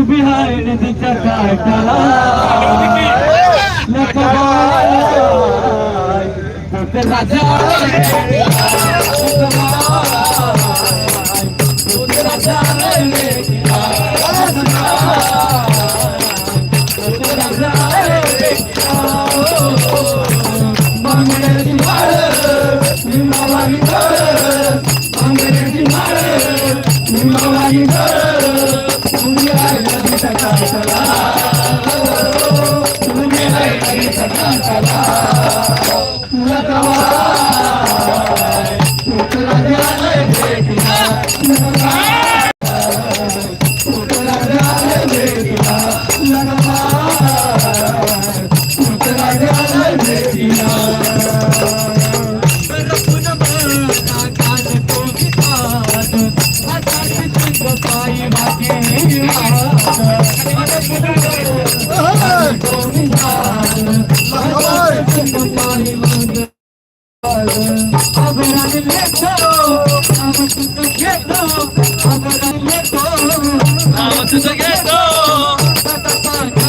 বিহাইন দিকে কাটালা লেখবাই রাজা तुम्ही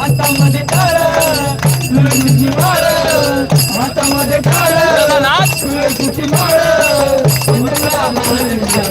हातामध्ये काळ तुळशीची माळ हातामध्ये काळ तुळशीची माळ उमरला माणिकच्या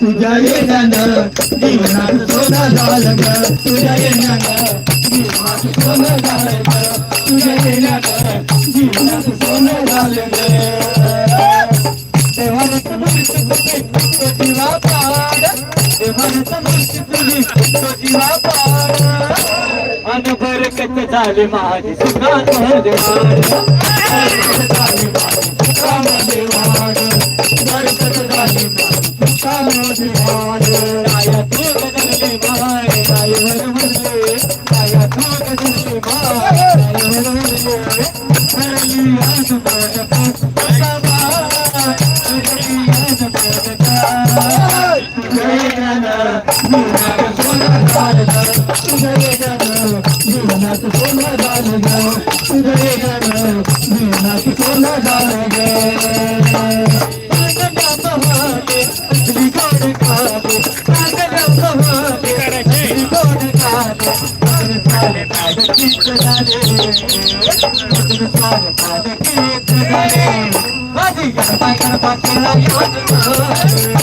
तुझ्या येण्यानं जीवनात सोनं झालं ग. तुझ्या येण्यानं जीवनात सोनं झालं ग. तुझ्या येण्यानं जीवनात सोनं झालं ग. देवानं तुझी जीवा पाड. देवानं मूर्ती तुझी जीवा पाड. बरकत झाली माझी सुखात बरकत झाली माझी. सुखामध्ये वाढ बरकत झाली माझी सुखामध्ये तू बदलली माय काय हरवले काया तू बदलली सोना गाल ग तुझं हे गाणं जीवनात सोना गाल ग कागदा बहाने असली गोड खाते कागदा बहाने असली गोड खाते मन सारे पाद गीत गाणे मन सारे पाद गीत गाणे माझी गणपा गणपा तुला याद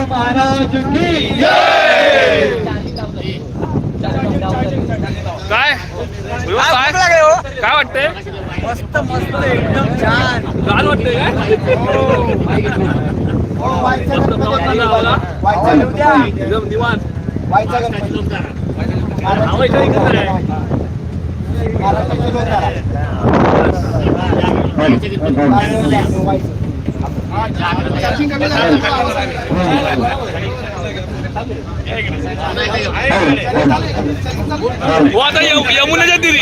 महाराज की काय? काय काय वाटतंय? मस्त मस्त एकदम छान. छान वाटतंय काय? एकदम निवांत. आहे. हो आता यम- यमुनेच्या तिरी.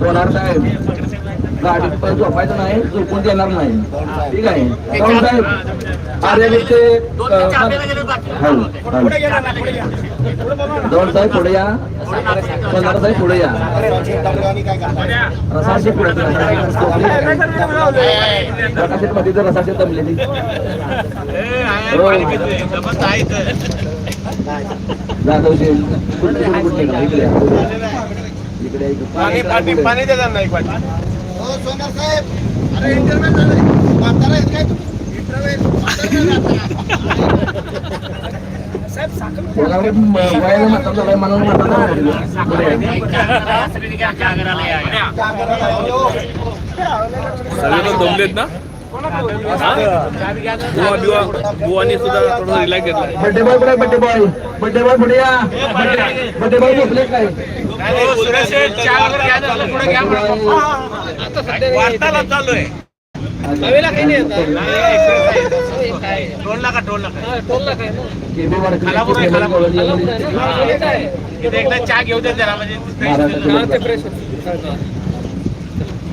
होणार साहेब गाडीत पण झोपायचं नाही झोपून देणार नाही. ठीक आहे. राहुल साहेब आर्यवीरचे दोन साहेब पुढे या. सोनार साहेब पुढे या. रसाशे पुढे प्रकाशित मध्ये तर रसाशे जमलेली हो. जाधवचे कुठले इकडे या, इकडे पाणी देणार नाही सोनार साहेब. अरे इंटरव्ह्यू आहेत काय झालंय, म्हातारं. सगळे दमलेत ना? हा? बुवानी सुद्धा थोडं रिलॅक्स बड्डे बॉय पुढे बड्डे बॉय बड्डे बॉय पुढे या बड्डे- बॉय झोपले काय केबी चहा घेऊ दे जरा म्हणजे